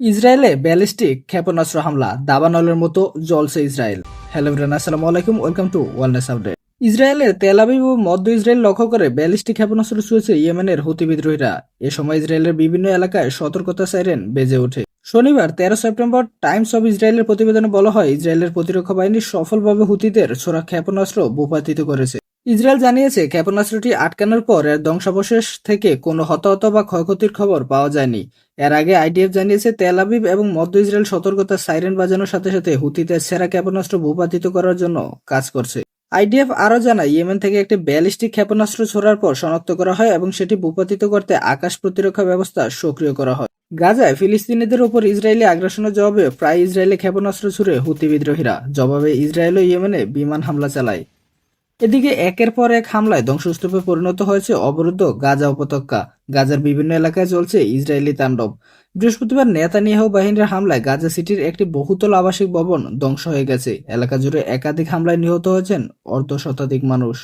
ইসরায়েলে ব্যালিস্টিক ক্ষেপণাস্ত্র হামলা, দাবানলের মতো জ্বলছে ইসরায়েল। হ্যালো ব্রেন আসসালামু আলাইকুম, ওয়েলকাম টু ওয়ালনেস আপডেট। ইসরায়েলের তেল আবিব ও মধ্য ইসরায়েল লক্ষ্য করে ব্যালিস্টিক ক্ষেপণাস্ত্র ছুঁয়েছে ইয়েমেনের হুতি বিদ্রোহীরা। এ সময় ইসরায়েলের বিভিন্ন এলাকায় সতর্কতা সাইরেন বেজে ওঠে। শনিবার তেরো সেপ্টেম্বর টাইমস অব ইসরায়েলের প্রতিবেদনে বলা হয়, ইসরায়েলের প্রতিরক্ষা বাহিনী সফলভাবে হুতিদের ছোড়া ক্ষেপণাস্ত্র ভূপাতিত করেছে। ইসরায়েল জানিয়েছে, ক্ষেপণাস্ত্রটি আটকানোর পর এর ধ্বংসাবশেষ থেকে কোনো হতাহত বা ক্ষয়ক্ষতির খবর পাওয়া যায়নি। এর আগে আইডিএফ জানিয়েছে, তেল আবিব এবং মধ্য ইসরায়েল সতর্কতা সাইরেন বাজানোর সাথে সাথে হুতিদের সেরা ক্ষেপণাস্ত্র ভূপাতিত করার জন্য কাজ করছে। আইডিএফ আরও জানায়, ইয়েমেন থেকে একটি ব্যালিস্টিক ক্ষেপণাস্ত্র ছোড়ার পর শনাক্ত করা হয় এবং সেটি ভূপাতিত করতে আকাশ প্রতিরক্ষা ব্যবস্থা সক্রিয় করা হয়। গাজায় ফিলিস্তিনিদের উপর ইসরায়েলি আগ্রাসনের জবাবে প্রায় ইসরায়েলি ক্ষেপণাস্ত্র ছুড়ে হুতি বিদ্রোহীরা। জবাবে ইসরায়েল ও ইয়েমেনে বিমান হামলা চালায়। এদিকে একের পর এক হামলায় ধ্বংসস্তূপে পরিণত হয়েছে অবরুদ্ধ গাজা উপত্যকা। গাজার বিভিন্ন এলাকায় চলছে ইসরায়েলি তাণ্ডব। বৃহস্পতিবার নেতানিয়াহু বাহিনীর হামলায় গাজা সিটির একটি বহুতল আবাসিক ভবন ধ্বংস হয়ে গেছে। এলাকা জুড়ে একাধিক হামলায় নিহত হয়েছেন অর্ধ শতাধিক মানুষ।